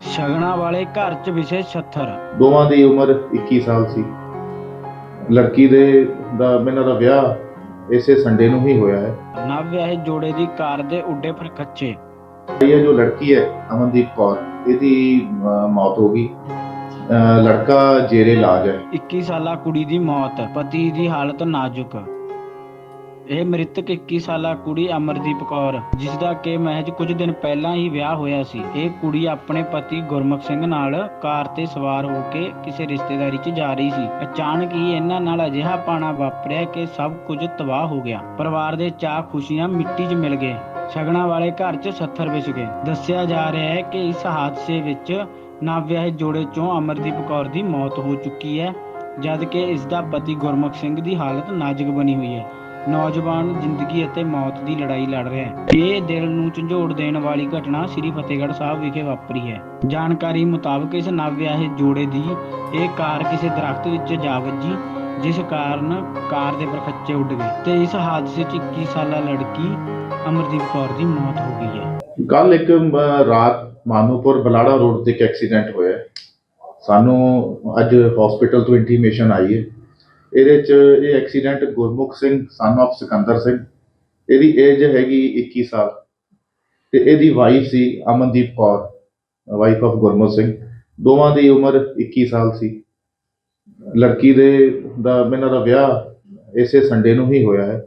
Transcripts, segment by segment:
ਸ਼ਗਨਾਂ ਵਾਲੇ ਘਰ 'ਚ ਵਿਸ਼ੇ 76 ਦੋਵਾਂ ਦੀ ਉਮਰ 21 ਸਾਲ ਸੀ। ਲੜਕੀ ਦੇ ਦਾ ਇਹਨਾਂ ਦਾ ਵਿਆਹ ਇਸੇ ਸੰਡੇ ਨੂੰ ਹੀ ਹੋਇਆ ਹੈ। ਨਵ ਵਿਆਹੇ ਜੋੜੇ ਦੀ ਕਾਰ ਦੇ ਉੱਡੇ ਪਰਖੱਚੇ। ਇਹ ਜੋ ਲੜਕੀ ਹੈ ਅਮਨਦੀਪ ਕੌਰ ਇਹਦੀ ਅਹ, ਮੌਤ ਹੋ ਗਈ। ਅਹ, ਲੜਕਾ ਜੇਰੇ ਇਲਾਜ ਹੈ। 21 ਸਾਲਾ ਕੁੜੀ ਦੀ ਮੌਤ ਪਤੀ ਦੀ ਹਾਲਤ ਨਾਜ਼ੁਕ। ਇਹ ਮ੍ਰਿਤਕ 21 ਸਾਲਾ ਕੁੜੀ ਅਮਰਦੀਪ ਕੌਰ ਜਿਸ ਦਾ ਕਿ ਮਹਿਜ ਕੁਝ ਦਿਨ ਪਹਿਲਾਂ ਹੀ ਵਿਆਹ ਹੋਇਆ ਸੀ। ਇਹ ਕੁੜੀ ਆਪਣੇ ਪਤੀ ਗੁਰਮੁਖ ਸਿੰਘ ਨਾਲ ਕਾਰ ਤੇ ਸਵਾਰ ਹੋ ਕੇ ਕਿਸੇ ਰਿਸ਼ਤੇਦਾਰੀ 'ਚ ਜਾ ਰਹੀ ਸੀ। ਅਚਾਨਕ ਹੀ ਇਹਨਾਂ ਨਾਲ ਅਜਿਹਾ ਪਾਣਾ ਵਾਪਰਿਆ ਕਿ ਸਭ ਕੁਝ ਤਬਾਹ ਹੋ ਗਿਆ। ਪਰਿਵਾਰ ਦੇ ਚਾਹ ਖੁਸ਼ੀਆਂ ਮਿੱਟੀ 'ਚ ਮਿਲ ਗਏ। ਸ਼ਗਨਾਂ ਵਾਲੇ ਘਰ 'ਚ 70 ਵਿਛ ਗਏ। ਦੱਸਿਆ ਜਾ ਰਿਹਾ ਹੈ ਕਿ ਇਸ ਹਾਦਸੇ ਵਿੱਚ ਨਵ ਵਿਆਹੇ ਜੋੜੇ 'ਚੋਂ ਅਮਰਦੀਪ ਕੌਰ ਦੀ ਮੌਤ ਹੋ ਚੁੱਕੀ ਹੈ, ਜਦ ਕਿ ਇਸ ਦਾ ਪਤੀ ਗੁਰਮੁਖ ਸਿੰਘ ਦੀ ਹਾਲਤ ਨਾਜ਼ੁਕ ਬਣੀ ਹੋਈ ਹੈ। ਨੌਜਵਾਨ ਜ਼ਿੰਦਗੀ ਅਤੇ ਮੌਤ ਦੀ ਲੜਾਈ ਲੜ ਰਿਹਾ ਹੈ। ਇਹ ਦਿਲ ਨੂੰ ਝੰਜੋੜ ਦੇਣ ਵਾਲੀ ਘਟਨਾ ਸ੍ਰੀ ਫਤਿਹਗੜ੍ਹ ਸਾਹਿਬ ਵਿਖੇ ਵਾਪਰੀ ਹੈ। ਜਾਣਕਾਰੀ ਮੁਤਾਬਕ ਇਸ ਨਵ ਜੋੜੇ ਦੀ ਇਹ ਕਾਰ ਕਿਸੇ ਦਰਖਤ ਵਿੱਚ ਜਾ ਵੱਜੀ, ਜਿਸ ਕਾਰਨ ਕਾਰ ਦੇ ਪਰਖੱਚੇ ਉੱਡ ਗਏ ਤੇ ਇਸ ਹਾਦਸੇ 'ਚ 21 ਸਾਲਾ ਲੜਕੀ ਅਮਰਦੀਪ ਕੌਰ ਦੀ ਮੌਤ ਹੋ ਗਈ ਹੈ। ਕੱਲ ਇੱਕ ਰਾਤ ਮਾਨੂਪੁਰ ਬਲਾੜਾ ਰੋਡ ਤੇ ਇੱਕ ਐਕਸੀਡੈਂਟ ਹੋਇਆ। ਸਾਨੂੰ ਅੱਜ ਹਸਪੀਟਲ ਤੋਂ ਇੰਟੀਮੇਸ਼ਨ ਆਈ ਹੈ। ਇਹਦੇ ਚ ਇਹ accident Gurmukh Singh son of Sikandar Singh, ਇਹਦੀ ਏਜ ਹੈਗੀ 21 ਸਾਲ ਤੇ ਇਹਦੀ ਵਾਈਫ ਸੀ ਅਮਨਦੀਪ ਕੌਰ ਵਾਈਫ ਆਫ ਗੁਰਮੁਖ ਸਿੰਘ। ਦੋਵਾਂ ਦੀ ਉਮਰ 21 ਸਾਲ ਸੀ। ਲੜਕੀ ਦੇ ਦਾ ਇਹਨਾਂ ਦਾ ਵਿਆਹ ਇਸੇ ਸੰਡੇ ਨੂੰ ਹੀ ਹੋਇਆ ਹੈ।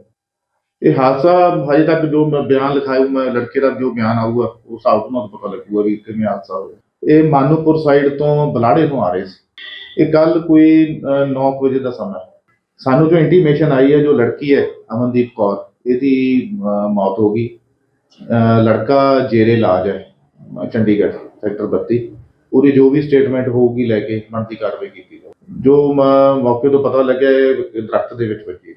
ਇਹ ਹਾਦਸਾ ਹਜੇ ਤੱਕ ਜੋ ਮੈਂ ਬਿਆਨ ਲਿਖਾਇਆ, ਮੈਂ ਲੜਕੇ ਦਾ ਜੋ ਬਿਆਨ ਆਊਗਾ, ਉਹ ਹਿਸਾਬ ਤੋਂ ਪਤਾ ਲੱਗੂਗਾ ਵੀ ਕਿਵੇਂ ਹਾਦਸਾ ਹੋਇਆ। ਇਹ ਮਾਨੂਪੁਰ ਸਾਈਡ ਤੋਂ ਬਲਾੜੇ ਨੂੰ ਆ ਰਹੇ ਸੀ। ਇਹ ਕੱਲ ਕੋਈ 9 ਵਜੇ ਦਾ ਸਮਾਂ ਸਾਨੂੰ ਜੋ ਇੰਟੀਮੇਸ਼ਨ ਆਈ ਹੈ ਜੋ ਲੜਕੀ ਹੈ ਅਮਨਦੀਪ ਕੌਰ ਇਹਦੀ ਅਹ, ਮੌਤ ਹੋ ਗਈ। ਅਹ, ਲੜਕਾ ਜੇਰੇ ਇਲਾਜ ਹੈ ਅਹ, ਚੰਡੀਗੜ੍ਹ ਸੈਕਟਰ 32 ਉਹਦੀ ਜੋ ਵੀ ਸਟੇਟਮੈਂਟ ਹੋਊਗੀ ਲੈ ਕੇ ਬਣਦੀ ਕਾਰਵਾਈ ਕੀਤੀ ਜਾਊ। ਜੋ ਮ- ਮੌਕੇ ਤੋਂ ਪਤਾ ਲੱਗਿਆ ਇਹ ਦਰਖਤ ਦੇ ਵਿੱਚ ਵੱਜੀ ਹੈ।